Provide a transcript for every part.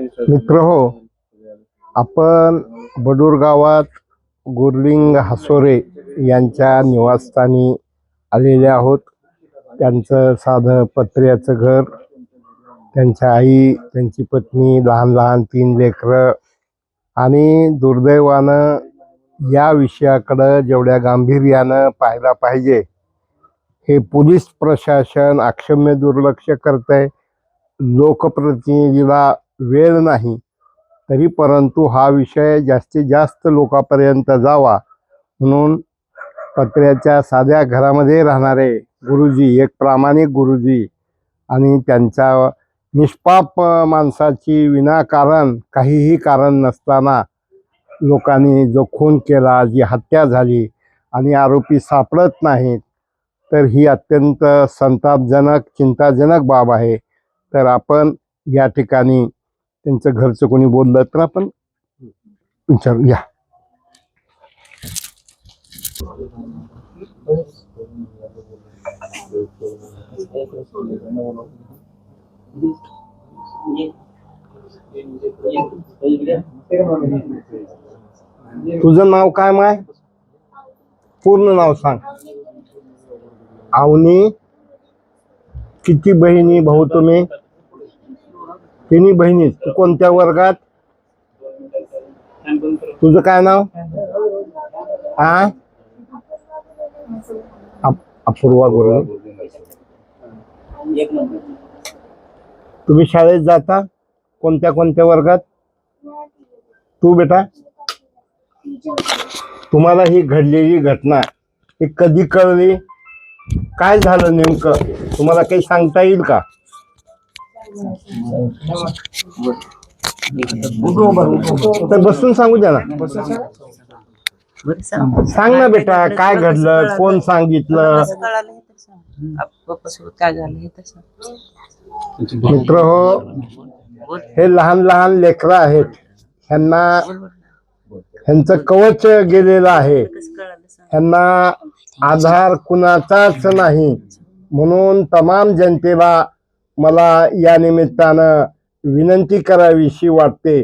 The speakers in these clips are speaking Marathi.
मित्र हो. आपण बडूर गावात गुरलिंग हसोरे यांच्या निवासस्थानी आलेले आहोत. त्यांचं साधं पत्र्याचं घर त्यांच्या आई त्यांची पत्नी लहान लहान तीन लेकरं आणि दुर्दैवानं या विषयाकडं जेवढ्या गांभीर्यानं पाहायला पाहिजे हे पोलीस प्रशासन अक्षम्य दुर्लक्ष करत आहे लोकप्रतिनिधीला वेळ नाही तरी परंतु हा विषय जास्तीत जास्त लोकांपर्यंत जावा म्हणून पत्र्याच्या साध्या घरामध्ये राहणारे गुरुजी एक प्रामाणिक गुरुजी आणि त्यांच्या निष्पाप माणसाची विनाकारण काहीही कारण नसताना लोकांनी जो खून केला जी हत्या झाली आणि आरोपी सापडत नाहीत तर ही अत्यंत संतापजनक चिंताजनक बाब आहे. तर आपण या ठिकाणी त्यांचं घरचं कोणी बोललं तर आपण विचारू या. तुझं नाव काय माय? पूर्ण नाव सांग. आवनी किती बहिणी भाऊ तुम्ही? तिन्ही बहिणी तू कोणत्या वर्गात? तुझं काय नाव? हा अपूर्वा गुरु. तुम्ही शाळेत जाता? कोणत्या कोणत्या वर्गात? तू बेटा? तुम्हाला ही घडलेली घटना ही कधी कळली? काय झालं नेमकं? तुम्हाला काही सांगता येईल का? तर बसून सांगू द्या ना. सांग ना बेटा काय घडलं कोण सांगितलं? काय झालं हे मित्र हो हे लहान लहान लेकरं आहेत. ह्यांना ह्यांचं कवच गेलेलं आहे. ह्यांना आधार कुणाचाच नाही. म्हणून तमाम जनतेला मला या निमित्तानं विनंती करावीशी वाटते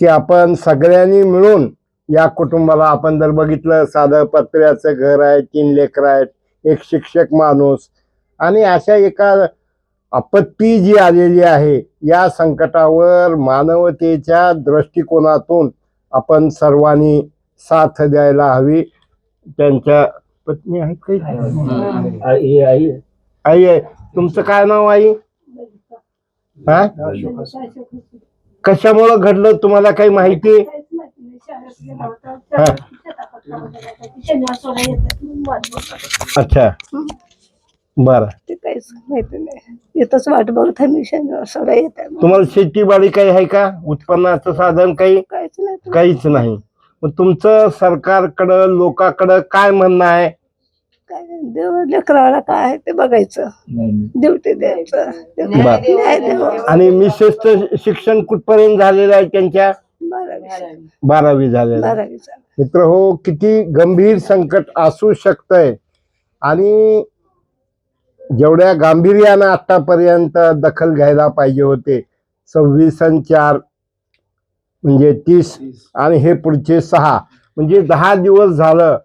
की आपण सगळ्यांनी मिळून या कुटुंबाला आपण जर बघितलं साधं पत्र्याचं घर आहे तीन लेकरं आहेत एक शिक्षक माणूस आणि अशा एका आपत्ती जी आलेली आहे या संकटावर मानवतेच्या दृष्टिकोनातून आपण सर्वांनी साथ द्यायला हवी. त्यांच्या पत्नी आहेत काही? आई आहे. तुमचं काय नाव आई? हा? कशामुळं घडलं तुम्हाला काही माहिती? अच्छा. बर. ते काहीच माहिती नाही. येतच वाट बघत आहे मी शनिवार सोडा येत. आहे तुम्हाला शेतीबाडी काही आहे का? उत्पन्नाचं साधन काही? काहीच नाही. काहीच नाही. मग तुमचं सरकारकडं लोकांकडं काय म्हणणं आहे? काय देव लेकराला काय आहे ते बघायचं. ड्युटी द्यायचं. बर. न्याय द्यावा आणि मिसेसचं शिक्षण कुठपर्यंत झालेलं आहे त्यांच्या? बारावी बारावी झालेलं. आहे. मित्र हो किती गंभीर संकट असू शकतंय. आणि जेवढ्या गांभीर्यानं आतापर्यंत दखल घ्यायला पाहिजे होते सव्वीस आणि चार म्हणजे तीस. आणि हे पुढचे सहा. म्हणजे दहा दिवस झालं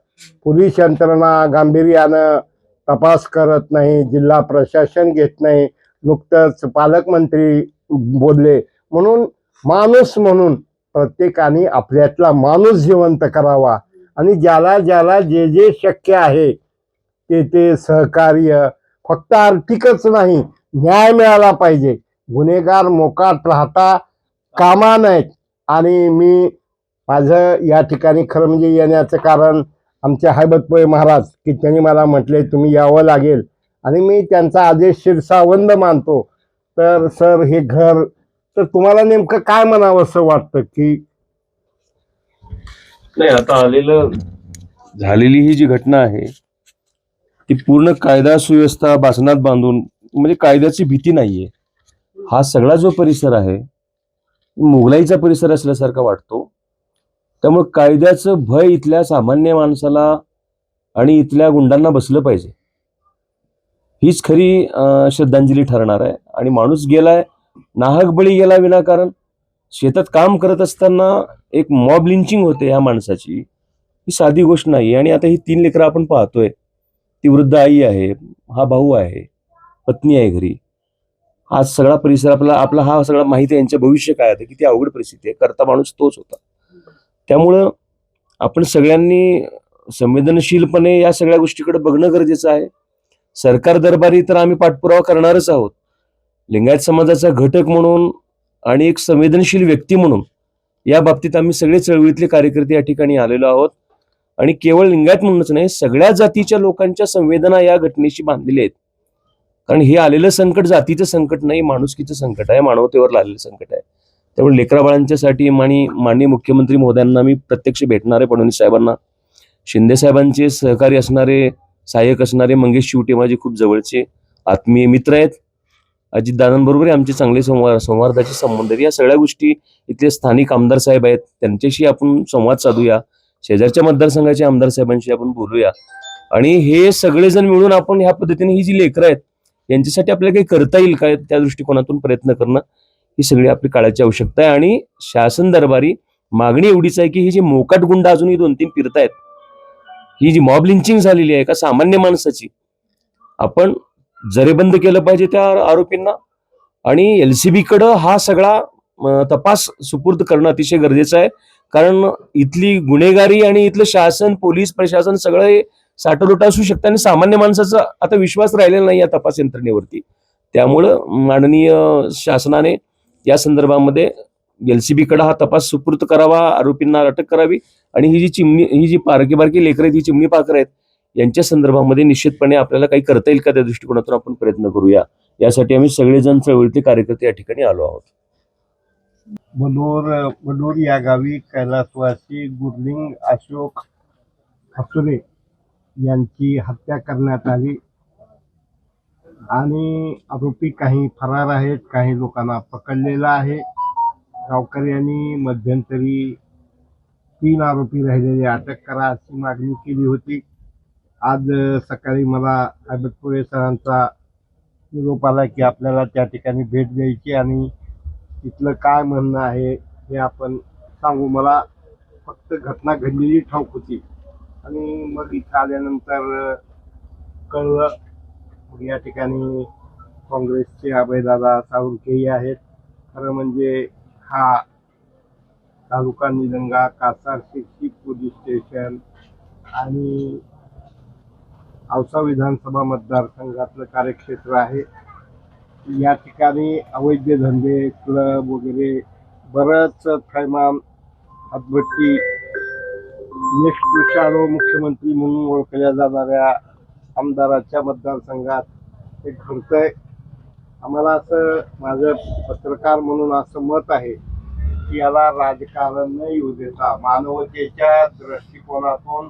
पोलीस यंत्रणा गांभीर्यानं तपास करत नाही जिल्हा प्रशासन घेत नाही नुकतंच पालकमंत्री बोलले. म्हणून माणूस म्हणून प्रत्येकाने आपल्यातला माणूस जिवंत करावा. आणि ज्याला ज्याला जे जे शक्य आहे ते ते सहकार्य फक्त आर्थिकच नाही न्याय मिळाला पाहिजे. गुन्हेगार मोकाट राहता कामा नाहीत आणि मी माझं या ठिकाणी खरं म्हणजे येण्याचं कारण आमचे हैबतपोळे महाराज की त्यांनी मला म्हटले तुम्ही यावं लागेल. आणि मी त्यांचा आदेश शिरसावंद मानतो. तर सर हे घर तर तुम्हाला नेमकं काय म्हणावं असं वाटतं की नाही आता आलेलं झालेली ही जी घटना आहे ती पूर्ण कायदा सुव्यवस्था बासनात बांधून म्हणजे कायद्याची भीती नाहीये. हा सगळा जो परिसर आहे मुघलाईचा परिसर असल्यासारखा वाटतो. त्यामुळे कायद्याचं भय इथल्या सामान्य माणसाला आणि इथल्या गुंडांना बसलं पाहिजे. हीच खरी श्रद्धांजली ठरणार आहे. आणि माणूस गेलाय नाहक बळी गेला विनाकारण. शेतात काम करत असताना एक मॉब लिंचिंग होते या माणसाची. ही साधी गोष्ट नाही आणि आता ही तीन लेकरं आपण पाहतोय. ती वृद्ध आई आहे हा भाऊ आहे पत्नी आहे घरी. हा सगळा परिसर आपला आपला हा सगळा माहिती आहे. यांचं भविष्य काय होतं किती अवघड परिस्थिती आहे. करता माणूस तोच होता. त्यामुळं आपण सगळ्यांनी संवेदनशीलपणे या सगळ्या गोष्टीकडे बघणं गरजेचं आहे. सरकार दरबारी तर आम्ही पाठपुरावा करणारच आहोत. लिंगायत समाजाचा घटक म्हणून आणि एक संवेदनशील व्यक्ती म्हणून या बाबतीत आम्ही सगळे चळवळीतले कार्यकर्ते या ठिकाणी आलेलो आहोत. आणि केवळ लिंगायत म्हणूनच नाही सगळ्या जातीच्या लोकांच्या संवेदना या घटनेशी बांधलेल्या आहेत. कारण हे आलेलं संकट जातीचं संकट नाही माणुसकीचं संकट आहे मानवतेवर आलेलं संकट आहे. त्यामुळे लेकराबाळांच्यासाठी आणि माननीय मुख्यमंत्री महोदयांना मी प्रत्यक्ष भेटणारे फडणवीस साहेबांना शिंदे साहेबांचे सहकारी असणारे सहाय्यक असणारे मंगेश शिवटे माझे खूप जवळचे आत्मीय मित्र आहेत. अजितदादांबरोबरही आमचे चांगले संवाद संवादाचे संबंध आहेत. या सगळ्या गोष्टी इथले स्थानिक आमदार साहेब आहेत. त्यांच्याशी आपण संवाद साधूया. शेजारच्या मतदारसंघाच्या आमदार साहेबांशी आपण बोलूया. आणि हे सगळेजण मिळून आपण ह्या पद्धतीने ही जी लेकरं आहेत यांच्यासाठी आपल्याला काही करता येईल काय त्या दृष्टिकोनातून प्रयत्न करणं? ही सगळी आपली काळाची आवश्यकता आहे. आणि शासन दरबारी मागणी एवढीच आहे की ही जी मोकाट गुंड अजूनही दोन तीन फिरतायत ही जी मॉब लिंचिंग झालेली आहे का सामान्य माणसाची आपण जरेबंद केलं पाहिजे त्या आरोपींना. आणि एलसीबी कडं हा सगळा तपास सुपूर्द करणं अतिशय गरजेचं आहे. कारण इथली गुन्हेगारी आणि इथलं शासन पोलीस प्रशासन सगळं हे साठवलोट असू शकतं आणि सामान्य माणसाचा आता विश्वास राहिलेला नाही या तपास यंत्रणेवरती. त्यामुळं माननीय शासनाने या संदर्भामध्ये एल सी बीकडे हा तपास सुपूर्त करावा आरोपींना अटक करावी आणि ही जी चिमणी ही जी पारकी बारकी लेकरं आहेत ही चिमणी पाकर आहेत यांच्या संदर्भामध्ये निश्चितपणे आपल्याला काही करता येईल का त्या दृष्टिकोनातून आपण प्रयत्न करूया. यासाठी आम्ही सगळेजण चळवळीतले कार्यकर्ते या ठिकाणी आलो आहोत. बनोर बनोर या गावी कैलासवासी गुरलिंग अशोक हसुरे यांची हत्या करण्यात आली. आणि आरोपी काही फरार आहेत काही लोकांना पकडलेला आहे. गावकऱ्यांनी मध्यंतरी तीन आरोपी राहिलेले अटक करा अशी मागणी केली होती. आज सकाळी मला हैबतपुरे सरांचा निरोप आला की आपल्याला त्या ठिकाणी भेट द्यायची आणि तिथलं काय म्हणणं आहे हे आपण सांगू. मला फक्त घटना घडलेली ठाऊक होती. आणि मग इथं आल्यानंतर कळलं मग या ठिकाणी काँग्रेसचे अभयदादा साळुंकेही आहेत. खरं म्हणजे हा तालुका निलंगा कासार शिर्शी पोलीस स्टेशन आणि औसा विधानसभा मतदारसंघातलं कार्यक्षेत्र आहे. या ठिकाणी अवैध धंदे क्लब वगैरे बरंच थैमान हातभट्टी नेक्स्ट शाळो मुख्यमंत्री म्हणून ओळखल्या जाणाऱ्या आमदाराच्या मतदारसंघात हे घडतंय. आम्हाला असं माझं पत्रकार म्हणून असं मत आहे की याला राजकारण न येऊ देता मानवतेच्या दृष्टिकोनातून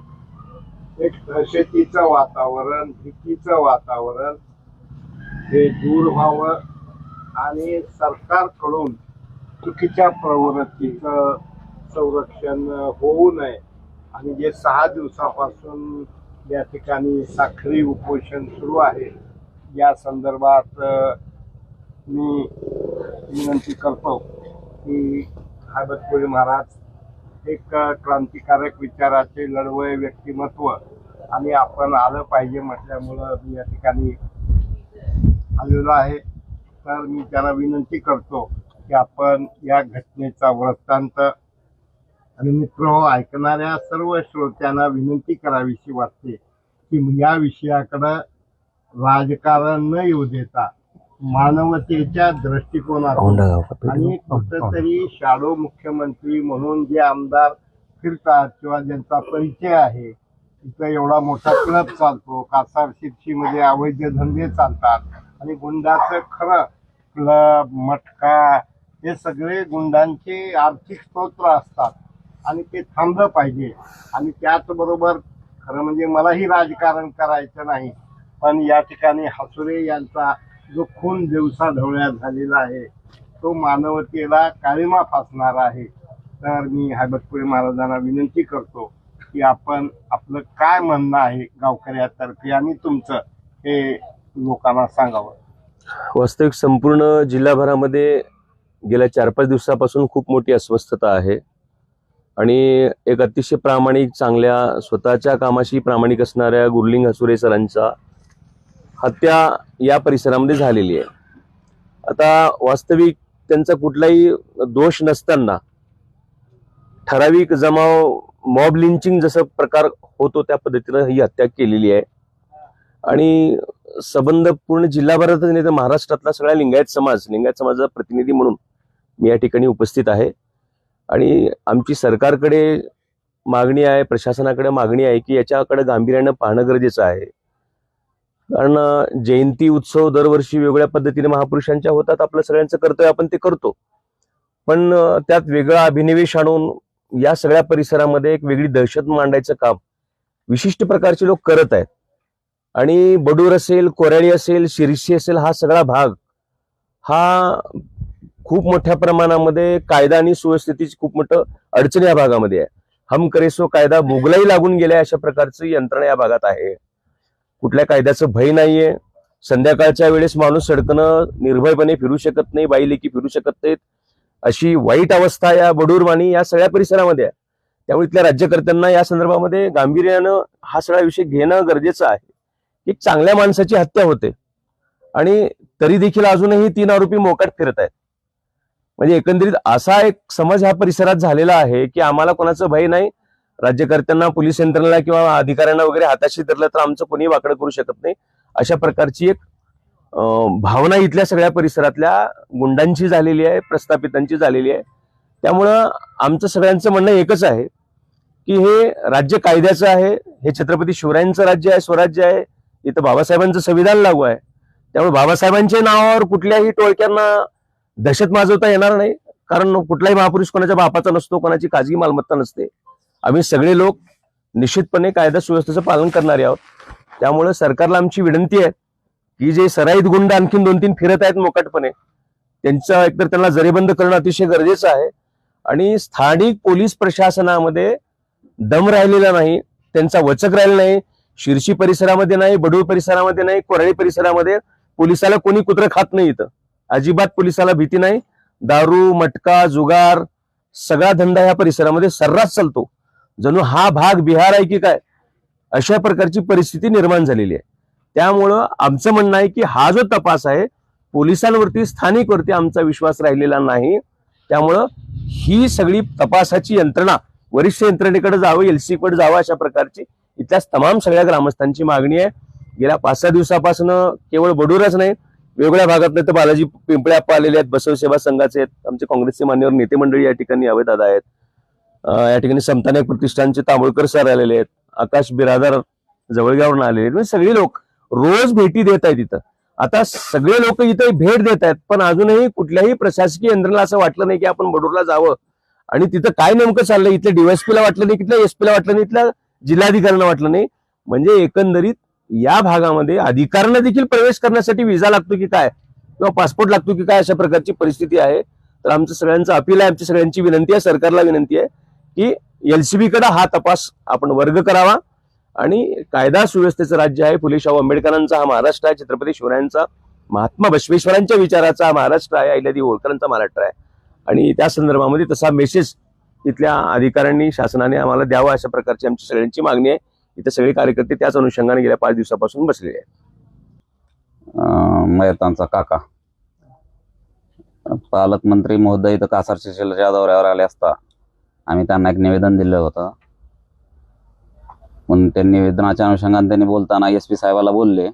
एक दहशतीचं वातावरण भीतीचं वातावरण हे दूर व्हावं आणि सरकारकडून चुकीच्या प्रवृत्तीचं संरक्षण होऊ नये. आणि जे सहा दिवसापासून या ठिकाणी साखळी उपोषण सुरू आहे. या संदर्भात मी विनंती करतो की हैबतपुरी महाराज एक क्रांतिकारक विचाराचे लढवय व्यक्तिमत्व आणि आपण आलं पाहिजे म्हटल्यामुळं मी या ठिकाणी आलेलो आहे. तर मी त्यांना विनंती करतो की आपण या घटनेचा वृत्तांत आणि मित्र हो, ऐकणाऱ्या सर्व श्रोत्यांना विनंती करावीशी वाटते की या विषयाकडं राजकारण न येऊ देता मानवतेच्या दृष्टिकोनातून आणि कुठंतरी शाडो मुख्यमंत्री म्हणून जे आमदार फिरतात किंवा ज्यांचा परिचय आहे तिथं एवढा मोठा क्लब चालतो कासार शिर्षीमध्ये अवैध धंदे चालतात आणि गुंडाचं खरं क्लब मटका हे सगळे गुंडांचे आर्थिक स्तोत्र असतात. आणि ते थांबलं पाहिजे. आणि त्याचबरोबर खरं म्हणजे मलाही राजकारण करायचं नाही पण या ठिकाणी हसुरे यांचा जो खून दिवसा ढवळ्यात झालेला आहे तो मानवतेला काळीमा फासणार आहे. तर मी हैबतपुरे महाराजांना विनंती करतो की आपण आपलं काय म्हणणं आहे गावकऱ्यातर्फे आणि तुमचं हे लोकांना सांगावं. वास्तविक संपूर्ण जिल्हाभरामध्ये गेल्या चार पाच दिवसापासून खूप मोठी अस्वस्थता आहे. आणि एक अतिशय प्रामाणिक चांगल्या स्वतःच्या कामाशी प्रामाणिक असणाऱ्या गुरलिंग हसुरे सरांचा हत्या या परिसरामध्ये झालेली आहे. आता वास्तविक त्यांचा कुठलाही दोष नसताना ठराविक जमाव मॉब लिंचिंग जसं प्रकार होतो त्या पद्धतीनं ही हत्या केलेली आहे. आणि संबंध पूर्ण जिल्हाभरातच नाही तर महाराष्ट्रातला सगळ्या लिंगायत समाज लिंगायत समाजाचा प्रतिनिधी म्हणून मी या ठिकाणी उपस्थित आहे. आणि आमची सरकारकडे मागणी आहे प्रशासनाकडे मागणी आहे की याच्याकडे गांभीर्यानं पाहणं गरजेचं आहे. कारण जयंती उत्सव दरवर्षी वेगवेगळ्या पद्धतीने महापुरुषांच्या होतात आपलं सगळ्यांचं कर्तव्य आपण ते करतो. पण त्यात वेगळा अभिनिवेश आणून या सगळ्या परिसरामध्ये एक वेगळी दहशत मांडायचं काम विशिष्ट प्रकारचे लोक करत आहेत. आणि बडूर असेल कोराडी असेल शिरशी असेल हा सगळा भाग हा खूप मोठ्या प्रमाणामध्ये कायदा आणि सुव्यवस्थेची खूप मोठं अडचण या भागामध्ये आहे. हम करेसो कायदा मुगलाई लागून गेलाय अशा प्रकारची यंत्रणा या भागात आहे. कुठल्या कायद्याचं भय नाहीये. संध्याकाळच्या वेळेस माणूस सडकनं निर्भयपणे फिरू शकत नाही बाई लेकी फिरू शकत नाहीत. अशी वाईट अवस्था या बडूरवाणी या सगळ्या परिसरामध्ये आहे. त्यामुळे इथल्या राज्यकर्त्यांना या संदर्भामध्ये गांभीर्यानं हा सगळा विषय घेणं गरजेचं आहे. की चांगल्या माणसाची हत्या होते. आणि तरी देखील अजूनही तीन आरोपी मोकाट फिरत आहेत. म्हणजे एकंदरीत असा एक समज ह्या परिसरात झालेला आहे की आम्हाला कोणाचं भय नाही. राज्यकर्त्यांना पोलीस यंत्रणेला किंवा अधिकाऱ्यांना वगैरे हाताशी धरलं तर आमचं कोणी वाकडं करू शकत नाही. अशा प्रकारची एक भावना इथल्या सगळ्या परिसरातल्या गुंडांची झालेली आहे प्रस्थापितांची झालेली आहे. त्यामुळं आमचं सगळ्यांचं म्हणणं एकच आहे की हे राज्य कायद्याचं आहे हे छत्रपती शिवरायांचं राज्य आहे स्वराज्य आहे इथं बाबासाहेबांचं संविधान लागू आहे. त्यामुळे बाबासाहेबांच्या नावावर कुठल्याही टोळक्यांना दहशत माजवता येणार नाही. कारण कुठलाही महापुरुष कोणाच्या बापाचा नसतो कोणाची खाजगी मालमत्ता नसते. आम्ही सगळे लोक निश्चितपणे कायदा सुव्यवस्थेचं पालन करणारे आहोत. त्यामुळे सरकारला आमची विनंती आहे की जे सराईत गुंड आणखीन दोन तीन फिरत आहेत मोकाटपणे त्यांचा एकतर त्यांना जरेबंद करणं अतिशय गरजेचं आहे. आणि स्थानिक पोलीस प्रशासनामध्ये दम राहिलेला नाही त्यांचा वचक राहिला नाही शिरशी परिसरामध्ये नाही बडूळ परिसरामध्ये नाही कोराळी परिसरामध्ये पोलिसाला कोणी कुत्र खात नाही इथं. अजिबात पोलिसाला भीती नाही. दारू मटका जुगार सगळा धंदा ह्या परिसरामध्ये सर्रास चालतो. जणू हा भाग बिहार आहे की काय? अशा प्रकारची परिस्थिती निर्माण झालेली आहे. त्यामुळं आमचं म्हणणं आहे की हा जो तपास आहे पोलिसांवरती स्थानिकवरती आमचा विश्वास राहिलेला नाही. त्यामुळं ही सगळी तपासाची यंत्रणा वरिष्ठ यंत्रणेकडे जावं एलसी कडे जावं अशा प्रकारची इथल्या तमाम सगळ्या ग्रामस्थांची मागणी आहे. गेल्या पाच सहा दिवसापासून केवळ बडूरच नाही वेगवेगळ्या भागात तर बालाजी पिंपळे आप्पा आलेले आहेत बसव सेवा संघाचे आहेत आमचे काँग्रेसचे मान्यवर नेते मंडळी या ठिकाणी यावे दादा आहेत. या ठिकाणी समतानायक प्रतिष्ठानचे तांबोळकर सर आलेले आहेत आकाश बिरादार जवळगावरून आलेले आहेत. म्हणजे सगळे लोक रोज भेटी देत आहेत इथं. आता सगळे लोक इथं भेट देत आहेत पण अजूनही कुठल्याही प्रशासकीय यंत्रणेला असं वाटलं नाही की आपण बडूरला जावं. आणि तिथं काय नेमकं चाललंय? इथल्या डीवायसपीला वाटलं नाही इथल्या एसपीला वाटलं नाही इथल्या जिल्हाधिकाऱ्यांना वाटलं नाही. म्हणजे एकंदरीत या भागामध्ये अधिकाऱ्यांना देखील प्रवेश करण्यासाठी विजा लागतो की काय? किंवा पासपोर्ट लागतो की काय अशा प्रकारची परिस्थिती आहे? तर आमचं सगळ्यांचं अपील आहे आमची सगळ्यांची विनंती आहे सरकारला विनंती आहे की एलसीबी कडे हा तपास आपण वर्ग करावा. आणि कायदा सुव्यवस्थेचं राज्य आहे फुले शाहू आंबेडकरांचा हा महाराष्ट्र आहे छत्रपती शिवरायांचा महात्मा बसवेश्वरांच्या विचाराचा हा महाराष्ट्र आहे अहिल्यादी होळकरांचा महाराष्ट्र आहे. आणि त्या संदर्भामध्ये तसा मेसेज तिथल्या अधिकाऱ्यांनी शासनाने आम्हाला द्यावा अशा प्रकारची आमची सगळ्यांची मागणी आहे. इथे सगळे कार्यकर्ते त्याच अनुषंगाने गेल्या पाच दिवसापासून बसलेले आहेत. मयतांचा काका. पालकमंत्री महोदय इथं कासार शिशेलच्या दौऱ्यावर आले असता आम्ही त्यांना एक निवेदन दिलं होतं. पण त्या निवेदनाच्या अनुषंगाने त्यांनी बोलताना एस पी साहेबाला बोलले.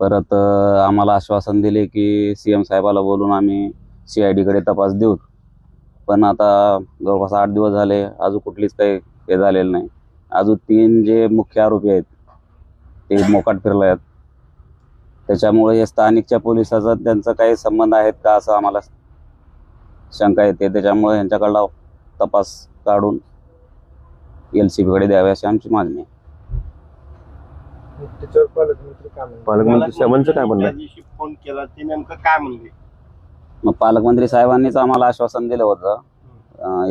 परत आम्हाला आश्वासन दिले की सी एम साहेबाला बोलून आम्ही सी आय डीकडे तपास देऊ. पण आता जवळपास आठ दिवस झाले अजून कुठलीच काही हे झालेलं नाही. अजून तीन जे मुख्य आरोपी आहेत ते मोकाट फिरले आहेत. त्याच्यामुळे हे स्थानिकच्या पोलिसाचा त्यांचा काही संबंध आहेत का असं आम्हाला शंका येते. त्याच्यामुळे यांच्याकडला तपास काढून एल सी बीकडे द्यावे अशी आमची मागणी आहे. त्याच्यावर पालकमंत्री काय? पालकमंत्री साहेबांचं काय म्हणणं त्या आहे? दिवशी फोन केला ते नेमकं काय म्हणले? मग पालकमंत्री साहेबांनीच आम्हाला आश्वासन दिलं होतं.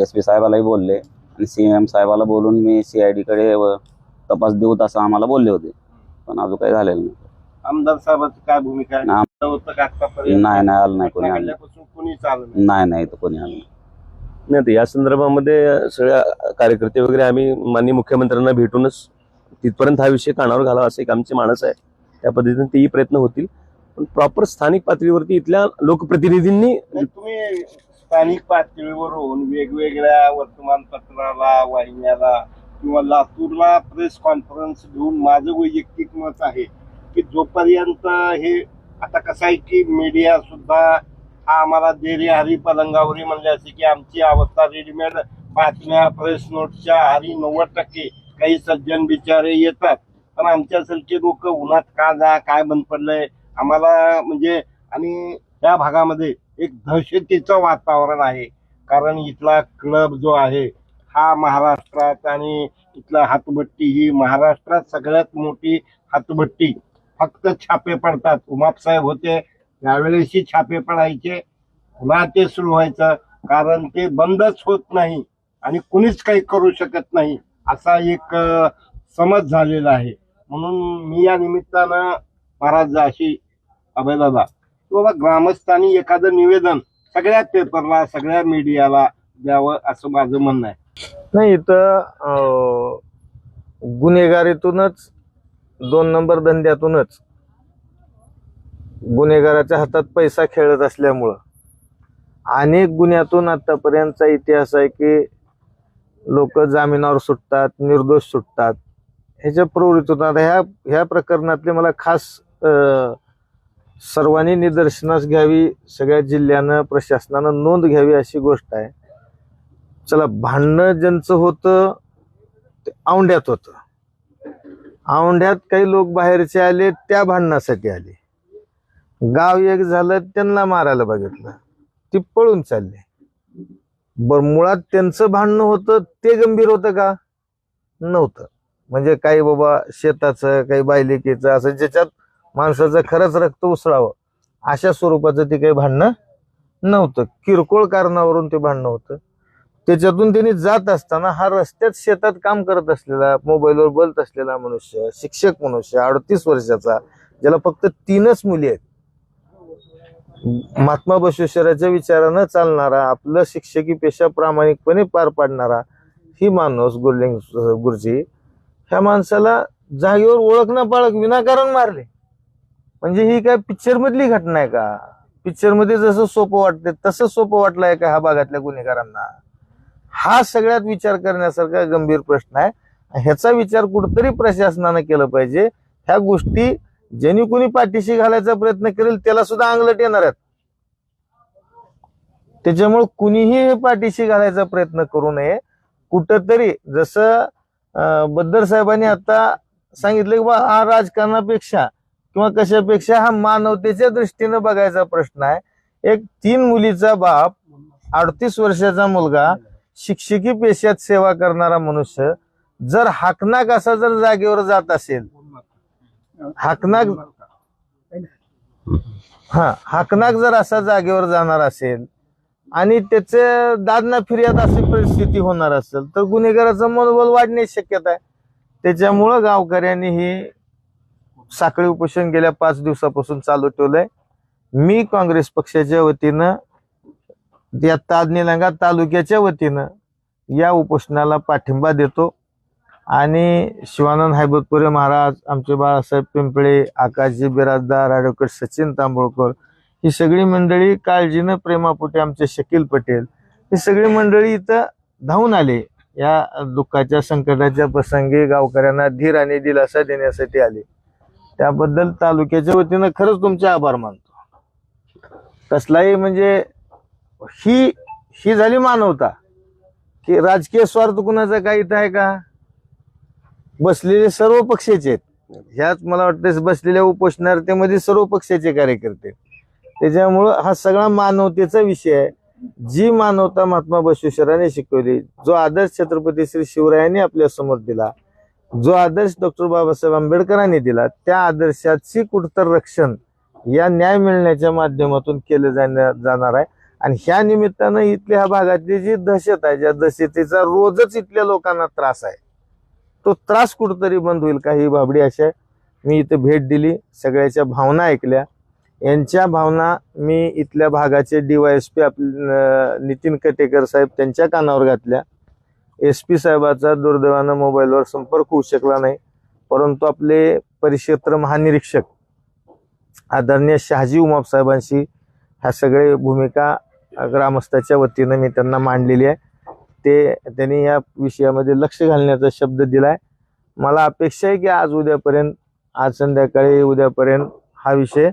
एस पी साहेबालाही बोलले. आणि सी एम साहेबाला बोलून मी सी आय डीकडे तपास देऊत असं आम्हाला बोलले होते. पण अजून काही झालेलं नाही. आमदार साहेबांची काय भूमिका आहे? आम- होतं का आतापर्यंत? नाही नाही आलं नाही कोणी आलं घडल्यापासून कोणी चाललं नाही. नाही नाही इथं कोणी आलं नाही. नाही तर या संदर्भामध्ये सगळ्या कार्यकर्ते वगैरे आम्ही माननीय मुख्यमंत्र्यांना भेटूनच तिथपर्यंत हा विषय कानावर घालावा असं एक आमची मानस आहे. त्या पद्धतीने तेही प्रयत्न होतील. पण प्रॉपर स्थानिक पातळीवरती इथल्या लोकप्रतिनिधींनी नाही, तुम्ही स्थानिक पातळीवरून वेगवेगळ्या वर्तमानपत्राला वाहिन्याला किंवा लातूरला प्रेस कॉन्फरन्स घेऊन माझं वैयक्तिक मत आहे की जोपर्यंत हे आता कसं आहे की मीडिया सुद्धा हा आम्हाला देरी हरी पलंगावरी म्हणले असे की आमची अवस्था रेडीमेड बातम्या प्रेस नोटच्या हरी नव्वद टक्के काही सज्जन बिचारे येतात. पण आमच्यासारखे लोक उन्हात का जा काय बंद पडलंय? आम्हाला म्हणजे आणि त्या भागामध्ये एक दहशतीचं वातावरण आहे. कारण इथला क्लब जो आहे हा महाराष्ट्रात आणि इथला हातभट्टी ही महाराष्ट्रात सगळ्यात मोठी हातभट्टी. फक्त छापे पडतात. उमापसाहेब होते त्यावेळेसही छापे पडायचे. पुन्हा ते सुरू व्हायचं. कारण ते बंदच होत नाही आणि कुणीच काही करू शकत नाही. असा एक समज झालेला आहे. म्हणून मी या निमित्तानं महाराज अशी अभयदादा बाबा ग्रामस्थांनी एखादं निवेदन सगळ्या पेपरला सगळ्या मीडियाला द्यावं असं माझं म्हणणं आहे. नाही इथं गुन्हेगारीतूनच दोन नंबर धंद्यातूनच गुन्हेगाराच्या हातात पैसा खेळत असल्यामुळं अनेक गुन्ह्यातून आतापर्यंतचा इतिहास आहे की लोक जामिनावर सुटतात निर्दोष सुटतात. ह्याच्या प्रवृत्तीतून आता ह्या ह्या प्रकरणातले मला खास सर्वांनी निदर्शनास घ्यावी सगळ्या जिल्ह्यानं प्रशासनानं नोंद घ्यावी अशी गोष्ट आहे. चला भांडणं ज्यांचं होतं ते औंढ्यात होतं. औंढ्यात काही लोक बाहेरचे आले त्या भांडणासाठी आले. गाव एक झालं त्यांना मारायला बघितलं. ती पळून चालले. बर मुळात त्यांचं भांडणं होतं ते गंभीर होतं का? नव्हतं. म्हणजे काही बाबा शेताचं काही बायलेकीचं असं ज्याच्यात माणसाचं खरंच रक्त उसळावं. अशा स्वरूपाचं ते काही भांडणं नव्हतं. किरकोळ कारणावरून ते भांडणं होतं. त्याच्यातून त्यांनी जात असताना हा रस्त्यात शेतात काम करत असलेला मोबाईलवर बोलत असलेला मनुष्य शिक्षक मनुष्य अडतीस वर्षाचा ज्याला फक्त तीनच मुली आहेत. महात्मा बसवेश्वराच्या विचारानं चालणारा आपलं शिक्षकी पेशा प्रामाणिकपणे पार पाडणारा ही माणूस गुरलिंग गुरुजी ह्या माणसाला जागेवर ओळख ना पाळख विनाकारण मारले. म्हणजे ही काय पिक्चर मधली घटना आहे का? पिक्चरमध्ये जसं सोपं वाटते तसं सोपं वाटलंय का ह्या भागातल्या गुन्हेगारांना? हा सगळ्यात विचार करण्यासारखा गंभीर प्रश्न आहे. ह्याचा विचार कुठतरी प्रशासनानं केलं पाहिजे. ह्या गोष्टी ज्यांनी कोणी पाठीशी घालायचा प्रयत्न करेल त्याला सुद्धा अंगलट येणार आहेत. त्याच्यामुळे कुणीही हे पाठीशी घालायचा प्रयत्न करू नये. कुठंतरी जसं बद्दर साहेबांनी आता सांगितलं की बा हा राजकारणापेक्षा किंवा कशापेक्षा हा मानवतेच्या दृष्टीनं बघायचा प्रश्न आहे. एक तीन मुलीचा बाप अडतीस वर्षाचा मुलगा शिक्षकी पेशात सेवा करणारा मनुष्य जर हाकनाक असा जर जागेवर जात असेल हाकनाक हा हाकनाक जर असा जागेवर जाणार असेल आणि त्याचे दादना फिर्याद अशी परिस्थिती होणार असेल तर गुन्हेगाराचं मनोबल वाढण्याची शक्यता आहे. त्याच्यामुळं गावकऱ्यांनी हे साखळी उपोषण गेल्या पाच दिवसापासून चालू ठेवलंय. मी काँग्रेस पक्षाच्या वतीनं या ताजनिलंगा तालुक्याच्या वतीनं या उपोषणाला पाठिंबा देतो. आणि शिवानंद हैबतपुरे महाराज आमचे बाळासाहेब पिंपळे आकाशजी बिराजदार ॲडव्होकेट सचिन तांबोळकर ही सगळी मंडळी काळजीनं प्रेमापुटे आमचे शकील पटेल ही सगळी मंडळी इथं धावून आले. या दुःखाच्या संकटाच्या प्रसंगी गावकऱ्यांना धीर आणि दिलासा देण्यासाठी आले. त्याबद्दल तालुक्याच्या वतीनं खरंच तुमचे आभार मानतो. कसलाही म्हणजे ही ही झाली मानवता की राजकीय स्वार्थ कुणाचा काही इथं आहे का? बसलेले सर्व पक्षाचे आहेत. ह्यात मला वाटतं बसलेल्या उपोषणार्थेमध्ये सर्व पक्षाचे कार्यकर्ते त्याच्यामुळं हा सगळा मानवतेचा विषय आहे. जी मानवता महात्मा बसवेश्वराने शिकवली जो आदर्श छत्रपती श्री शिवरायांनी आपल्यासमोर दिला जो आदर्श डॉक्टर बाबासाहेब आंबेडकरांनी दिला त्या आदर्शाची कुठतर रक्षण या न्याय मिळण्याच्या माध्यमातून केले जाण्या जाणार आहे. आणि ह्या निमित्तानं इथल्या ह्या भागातली जी दहशत आहे ज्या दहशतीचा रोजच इथल्या लोकांना त्रास आहे तो त्रास कुठतरी बंद होईल का ही बाबडी अशा आहे. मी इथे भेट दिली सगळ्याच्या भावना ऐकल्या. यांच्या भावना मी इथल्या भागाचे डीवायएसपी आप नितीन कटेकर साहेब त्यांच्या कानावर घातल्या. एस पी साहेबाचा दुर्दैवानं मोबाईलवर संपर्क होऊ शकला नाही. परंतु आपले परिक्षेत्र महानिरीक्षक आदरणीय शहाजी उमाप साहेबांशी ह्या सगळे भूमिका ग्रामस्थाच्या वतीनं मी त्यांना मांडलेली आहे. ते त्यांनी या विषयामध्ये लक्ष घालण्याचा शब्द दिला आहे मला अपेक्षा आहे की आज उद्यापर्यंत आज संध्याकाळी उद्यापर्यंत हा विषय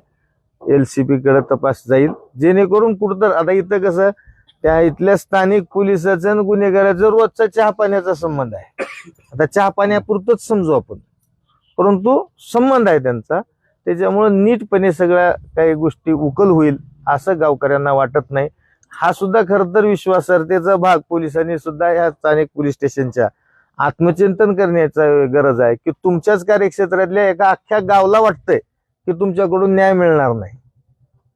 एल सी पीकडे तपास जाईल. जेणेकरून कुठं आता इथं कसं त्या इथल्या स्थानिक पोलिसाचं आणि गुन्हेगाराचं रोजचा चहा पाण्याचा संबंध आहे. आता चहा पाण्यापुरतच समजू आपण. परंतु संबंध आहे त्यांचा. त्याच्यामुळं नीटपणे सगळ्या काही गोष्टी उकल होईल असं गावकऱ्यांना वाटत नाही. हा सुद्धा खरं तर विश्वासार्हतेचा भाग. पोलिसांनी सुद्धा या स्थानिक पोलीस स्टेशनच्या आत्मचिंतन करण्याचा गरज आहे की तुमच्याच कार्यक्षेत्रातल्या एका अख्ख्या गावला वाटतंय की तुमच्याकडून न्याय मिळणार नाही.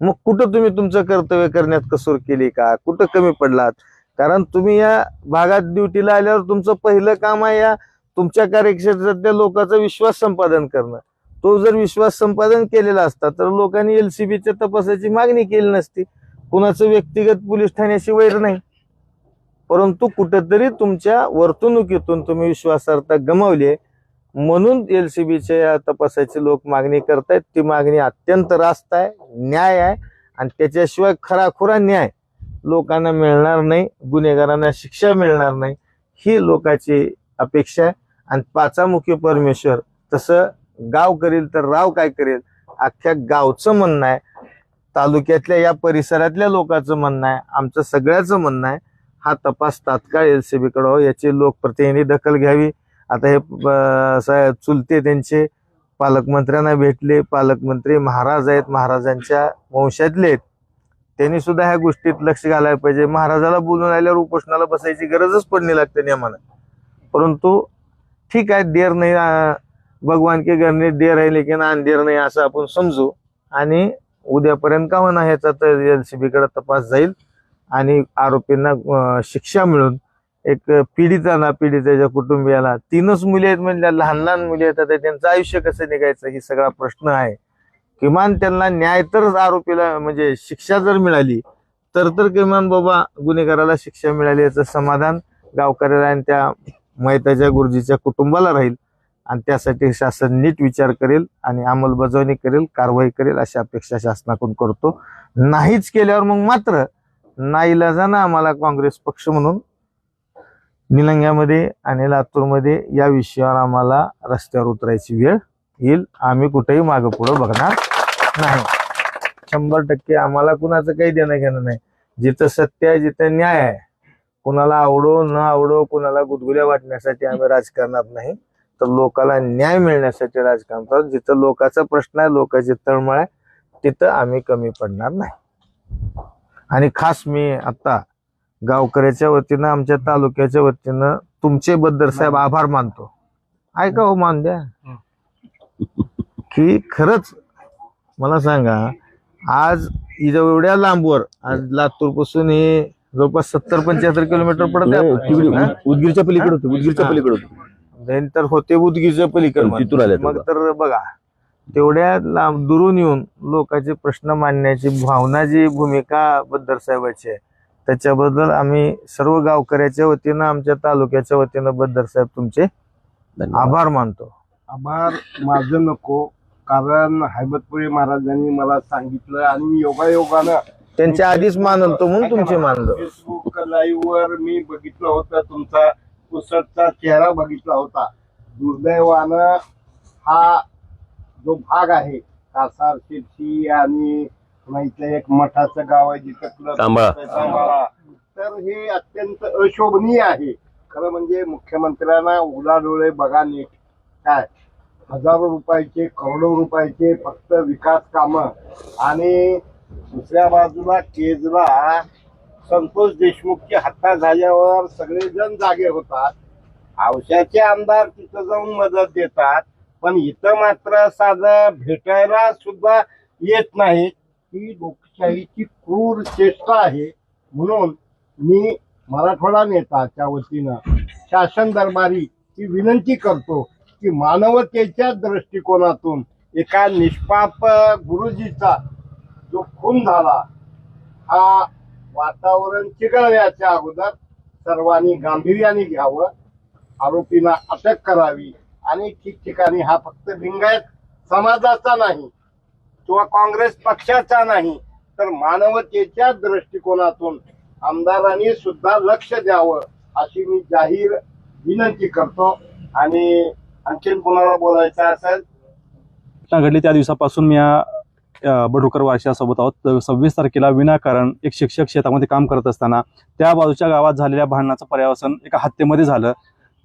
मग कुठं तुम्ही तुमचं कर्तव्य करण्यात कसूर केली का? कुठं कमी पडलात? कारण तुम्ही या भागात ड्युटीला आल्यावर तुमचं पहिलं काम आहे या तुमच्या कार्यक्षेत्रातल्या लोकांचा विश्वास संपादन करणं. तो जर विश्वास संपादन केलेला असता तर लोकांनी एलसीबीच्या तपासाची मागणी केली नसती. कुणाचं व्यक्तिगत पोलीस ठाण्याशी वैर नाही. परंतु कुठेतरी तुमच्या वर्तणुकीतून तुम्ही विश्वासार्हता गमावली आहे. म्हणून एल सी या तपासाची लोक मागणी करतायत. ती मागणी अत्यंत रास्त आहे न्याय आहे आणि त्याच्याशिवाय खराखुरा न्याय लोकांना मिळणार नाही गुन्हेगारांना शिक्षा मिळणार नाही ही लोकांची अपेक्षा आहे. आणि पाचामुखी परमेश्वर तसं गाव करील तर राव काय करेल अख्ख्या गावचं म्हणणं आहे. तालुक्यातल्या या परिसरातल्या लोकांचं म्हणणं आहे आमचं सगळ्याचं म्हणणं आहे हा तपास तात्काळ एल सी बीकडं याची लोकप्रतिनिधी दखल घ्यावी. आता हे चुलते त्यांचे पालकमंत्र्यांना भेटले. पालकमंत्री महाराज आहेत. महाराजांच्या वंशातले आहेत. त्यांनी सुद्धा ह्या गोष्टीत लक्ष घालायला पाहिजे. महाराजाला बोलून आल्यावर उपोषणाला बसायची गरजच पडली लागते नियमानं परंतु ठीक आहे देर नाही भगवान के घरने देर आहे लेकिन अंधेर नाही असं आपण समजू. आणि उद्यापर्यंत का म्हणा ह्याचा तर एल सी बीकडे तपास जाईल. आणि आरोपींना शिक्षा मिळून एक पिढीचा ना पिढीचा ज्या कुटुंबियाला. तीनच मुली आहेत म्हणजे लहान लहान मुली आहेत आता त्यांचं आयुष्य कसं निघायचं ही सगळा प्रश्न आहे. किमान त्यांना न्याय तरच आरोपीला म्हणजे शिक्षा जर मिळाली तर तर किमान बाबा गुन्हेगाराला शिक्षा मिळाली याचं समाधान गावकऱ्याला आणि त्या मैताच्या गुरुजीच्या कुटुंबाला राहील. आणि त्यासाठी शासन नीट विचार करेल आणि अंमलबजावणी करेल कारवाई करेल अशी अपेक्षा शासनाकडून करतो. नाहीच केल्यावर मग मात्र नाईलाजानं आम्हाला काँग्रेस पक्ष म्हणून निलंग्यामध्ये आणि लातूरमध्ये या विषयावर आम्हाला रस्त्यावर उतरायची वेळ येईल. आम्ही कुठेही मागं पुढं बघणार नाही. शंभर टक्के आम्हाला कुणाचं काही देणं घेणं नाही. जिथं सत्य आहे जिथं न्याय आहे कुणाला आवडो न आवडो कुणाला गुदगुल्या वाटण्यासाठी आम्ही राजकारणात नाही. तर लोकाला न्याय मिळण्यासाठी राजकारण करतो. जिथं लोकांचा प्रश्न आहे लोकांची तळमळ आहे तिथं आम्ही कमी पडणार नाही. आणि खास मी आता गावकऱ्याच्या वतीनं आमच्या तालुक्याच्या वतीनं तुमचे बद्दल साहेब आभार मानतो. ऐका हो मान द्या. की खरंच मला सांगा आज इथं एवढ्या लांबवर आज लातूरपासून हे जवळपास सत्तर पंच्याहत्तर किलोमीटर पडत आहे उदगीरच्या पलीकडे होते उदगीरच्या हा. पलीकडे होते. जैन तर होते उदगीरच्या पलीकडे तिथून आले मग तर बघा तेवढ्या लांब दुरून येऊन लोकांचे प्रश्न मांडण्याची भावना जी भूमिका बद्दल साहेबाची आहे त्याच्याबद्दल आम्ही सर्व गावकऱ्याच्या वतीनं आमच्या तालुक्याच्या वतीनं बद्दल साहेब तुमचे आभार मानतो. आभार. माझं नको कारण हैबतपुरी महाराजांनी मला सांगितलं आणि योगायोगानं त्यांच्या आधीच मानतो म्हणून तुमचे मानलो. फेसबुक लाईव्ह वर मी बघितलं होतं तुमचा पुसटचा चेहरा बघितला होता. दुर्दैवानं हा जो भाग आहे कासार शिरशी आणि पुन्हा इथलं एक मठाचं गाव आहे जिथं club तांबळा. आहे, तांबळा. तर हे अत्यंत अशोभनीय आहे. खरं म्हणजे मुख्यमंत्र्यांना उलाडोळे बघा नीट. काय? हजारो रुपयाचे करोडो रुपयाचे फक्त विकास कामं. आणि दुसऱ्या बाजूला केजला संतोष देशमुखची हत्या झाल्यावर सगळेजण जागे होतात. औशाचे आमदार तिथं जाऊन मदत देतात. पण इथं मात्र साधं भेटायला सुद्धा येत नाहीत. ही लोकशाहीची क्रूर चेष्टा आहे. म्हणून मी मराठवाडा नेताच्या वतीनं शासन दरबारी ही विनंती करतो की मानवतेच्या दृष्टिकोनातून एका निष्पाप गुरुजीचा जो खून झाला हा वातावरण चिघळण्याच्या अगोदर सर्वांनी गांभीर्याने घ्यावं आरोपींना अटक करावी आणि ठिकठिकाणी हा फक्त लिंगायत समाजाचा नाही किंवा काँग्रेस पक्षाचा नाही तर मानवतेच्या दृष्टिकोनातून आमदारांनी सुद्धा लक्ष द्यावं अशी मी जाहीर विनंती करतो. आणि आणखीन कोणाला बोलायचं असेल? घटना घडली त्या दिवसापासून मी या बडुकर वारशासोबत आहोत. तर सव्वीस तारखेला विनाकारण एक शिक्षक शेतामध्ये काम करत असताना त्या बाजूच्या गावात झालेल्या भांडणाचं पर्यावसन एका हत्येमध्ये झालं.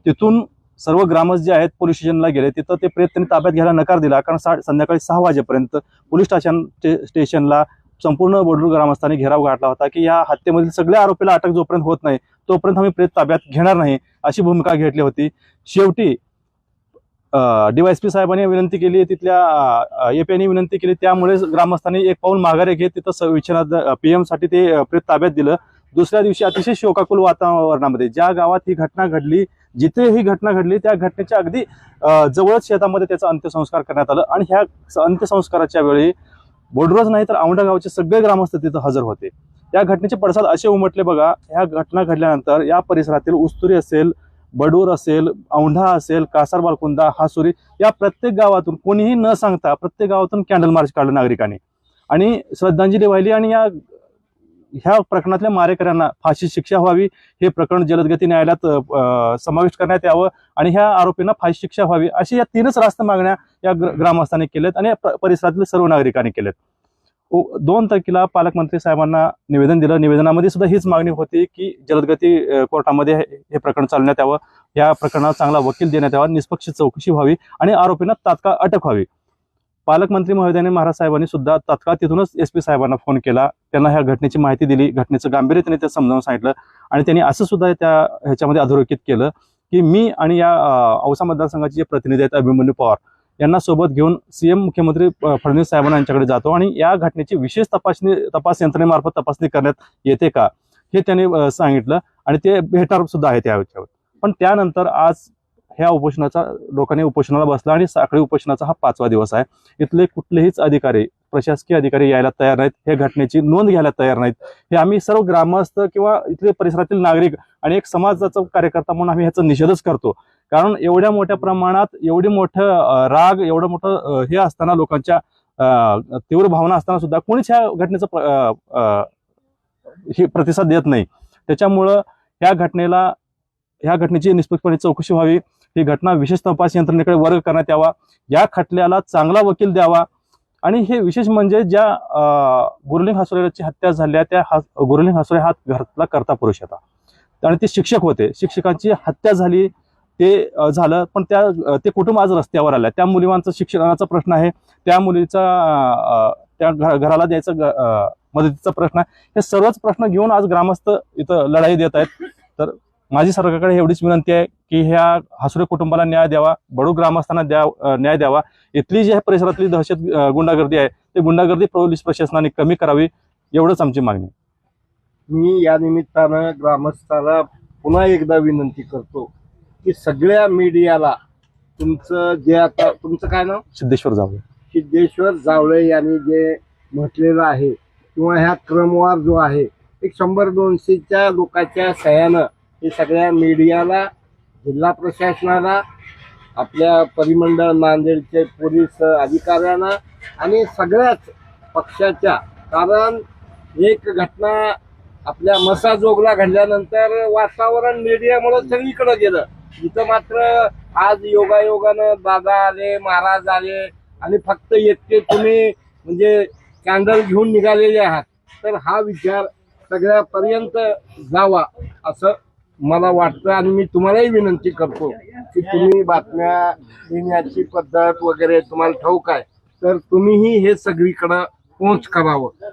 तिथून सर्व ग्रामस्थ जे आहेत पोलीस स्टेशनला गेले तिथं ते प्रेत त्यांनी ताब्यात घ्यायला नकार दिला. कारण सा संध्याकाळी सहा वाजेपर्यंत पोलीस स्टेशन स्टेशनला संपूर्ण बोडूर ग्रामस्थांनी घेराव गाठला होता की या हत्येमधील सगळ्या आरोपीला अटक जोपर्यंत होत नाही तोपर्यंत आम्ही प्रेत ताब्यात घेणार नाही अशी भूमिका घेतली होती. शेवटी डीवायसपी साहेबांनी विनंती केली तिथल्या एपीआयनी विनंती केली. त्यामुळे ग्रामस्थांनी एक पाऊल माघारे घेत तिथं विचारात पीएमसाठी ते प्रेत ताब्यात दिलं. दुसऱ्या दिवशी अतिशय शोकाकुल वातावरणामध्ये ज्या गावात ही घटना घडली जिथे ही घटना घडली त्या घटनेच्या अगदी जवळच शेतामध्ये त्याचा अंत्यसंस्कार करण्यात आलं आणि ह्या अंत्यसंस्काराच्या वेळी बोडरोज नाही तर औंढा गावचे सगळे ग्रामस्थ तिथं हजर होते. या घटनेचे पडसाद असे उमटले बघा ह्या घटना घडल्यानंतर या परिसरातील उस्तुरी असेल बडूर असेल औंढा असेल कासार बालकुंदा हासुरी या प्रत्येक गावातून कोणीही न सांगता प्रत्येक गावातून कॅन्डल मार्च काढलं नागरिकांनी. आणि श्रद्धांजली वाहिली आणि या ह्या प्रकरणातल्या मारेकऱ्यांना फाशी शिक्षा व्हावी हे प्रकरण जलदगती न्यायालयात समाविष्ट करण्यात यावं आणि ह्या आरोपींना फाशी शिक्षा व्हावी अशी या तीनच रास्त मागण्या या ग्रामस्थांनी केल्यात आणि परिसरातील सर्व नागरिकांनी केल्यात. दोन तारखेला पालकमंत्री साहेबांना निवेदन दिलं. निवेदनामध्ये सुद्धा हीच मागणी होती की जलदगती कोर्टामध्ये हे हे प्रकरण चालण्यात यावं. या प्रकरणात चांगला वकील देण्यात यावा. निष्पक्ष चौकशी व्हावी आणि आरोपींना तात्काळ अटक व्हावी. पालकमंत्री महोदयाने महाराज साहेबांनी सुद्धा तत्काळ तिथूनच एस पी साहेबांना फोन केला. त्यांना ह्या घटनेची माहिती दिली. घटनेचं गांभीर्य त्यांनी ते समजावून सांगितलं आणि त्यांनी असं सुद्धा त्या ह्याच्यामध्ये अधोरेखित केलं की मी आणि या औसा मतदारसंघाचे जे प्रतिनिधी आहेत अभिमन्यू पवार यांना सोबत घेऊन सीएम मुख्यमंत्री फडणवीस साहेबांना यांच्याकडे जातो आणि या घटनेची विशेष तपासणी तपास यंत्रणेमार्फत तपासणी करण्यात येते का? हे त्यांनी सांगितलं आणि ते भेटणार सुद्धा आहे त्या पण त्यानंतर आज ह्या उपोषणाचा लोकांनी उपोषणाला बसला आणि साखळी उपोषणाचा हा पाचवा दिवस आहे. इथले कुठलेहीच अधिकारी प्रशासकीय अधिकारी यायला तयार नाहीत. हे घटनेची नोंद घ्यायला तयार नाहीत. हे आम्ही सर्व ग्रामस्थ किंवा इथले परिसरातील नागरिक आणि एक समाजाचा कार्यकर्ता म्हणून आम्ही ह्याचा निषेधच करतो. कारण एवढ्या मोठ्या प्रमाणात एवढी मोठं राग एवढं मोठं हे असताना लोकांच्या तीव्र भावना असताना सुद्धा कोणीच ह्या घटनेचं हे प्रतिसाद देत नाही. त्याच्यामुळं ह्या घटनेला ह्या घटनेची निष्पक्षपणे चौकशी व्हावी. ही घटना विशेष तपास यंत्रणेकडे वर्ग करण्यात यावा. या खटल्याला चांगला वकील द्यावा. आणि हे विशेष म्हणजे ज्या गुरुलिंग हसोरेची हत्या झाल्या त्या हा गुरुलिंग हसोरे हा घरातला करता पुरुष होता. आणि ते शिक्षक होते. शिक्षकांची हत्या झाली ते झालं पण त्या ते कुटुंब आज रस्त्यावर आलं. त्या मुलीवांचा शिक्षणाचा प्रश्न आहे. त्या मुलीचा त्या घ- घराला द्यायचा मदतीचा प्रश्न आहे. हे सर्वच प्रश्न घेऊन आज ग्रामस्थ इथं लढाई देत आहेत. तर माझी सरकारकडे एवढीच विनंती आहे की ह्या हसुरे कुटुंबाला न्याय द्यावा बडू ग्रामस्थांना द्या न्याय द्यावा. इथली जी परिसरातली दहशत गुंडागर्दी आहे ते गुंडागर्दी पोलीस प्रशासनाने कमी करावी एवढंच आमची मागणी. मी या निमित्तानं ग्रामस्थाला पुन्हा एकदा विनंती करतो की सगळ्या मीडियाला तुमचं जे आता तुमचं काय नाव? सिद्धेश्वर जावळे. सिद्धेश्वर जावळे यांनी जे म्हटलेलं आहे किंवा ह्या क्रमवार जो आहे एक शंभर दोनशेच्या लोकांच्या सह्यानं हे सगळ्या मीडियाला जिल्हा प्रशासनाला आपल्या परिमंडळ नांदेडचे पोलीस अधिकाऱ्यांना आणि सगळ्याच पक्षाच्या कारण एक घटना आपल्या मसाजोगला घडल्यानंतर वातावरण मीडियामुळे सगळीकडे गेलं. इथं मात्र आज योगायोगानं दादा आले महाराज आले आणि फक्त एकटे तुम्ही म्हणजे कॅन्डल घेऊन निघालेले आहात. तर हा विचार सगळ्यापर्यंत जावा असं मला वाटतं आणि मी तुम्हालाही विनंती करतो की तुम्ही बातम्या लिहिण्याची पद्धत वगैरे तुम्हाला ठाऊक आहे तर तुम्हीही हे सगळीकडं पोच करावं.